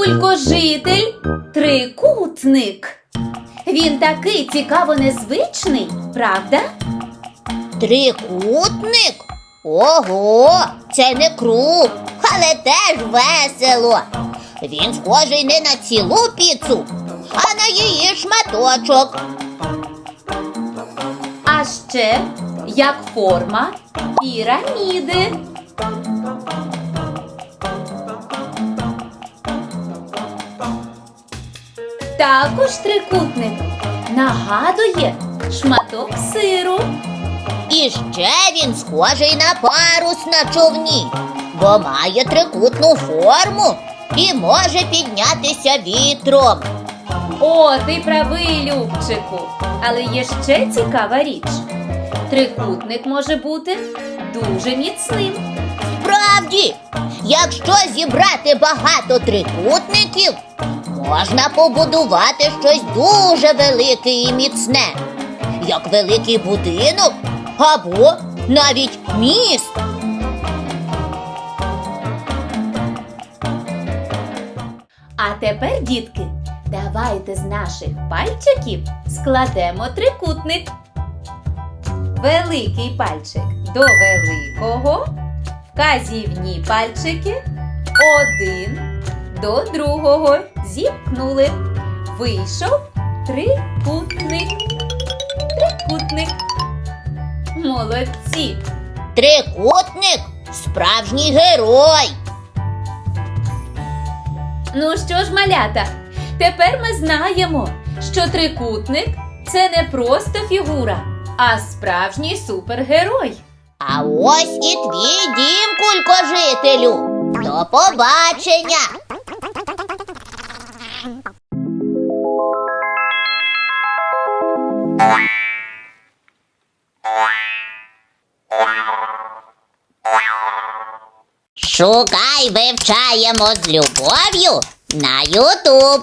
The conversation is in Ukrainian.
кулькожитель трикутник. Він такий цікаво незвичний, правда? Трикутник? Ого, це не круг, але теж весело. Він схожий не на цілу піцу, а на її шматочок. А ще як форма піраміди. Також трикутник нагадує шматок сиру. І ще він схожий на парус на човні, бо має трикутну форму і може піднятися вітром. О, ти правий, Любчику. Але є ще цікава річ. Трикутник може бути дуже міцним. Справді, якщо зібрати багато трикутників, можна побудувати щось дуже велике і міцне, як великий будинок або навіть міст. А тепер, дітки, давайте з наших пальчиків складемо трикутник. Великий пальчик до великого, вказівні пальчики один до другого зімкнули. Вийшов трикутник. Трикутник. Молодці! Трикутник справжній герой. Ну що ж, малята, тепер ми знаємо, що трикутник це не просто фігура, а справжній супергерой. А ось і твій дім, кулькожителю. До побачення. Шукай, вивчаємо з любов'ю на Ютуб.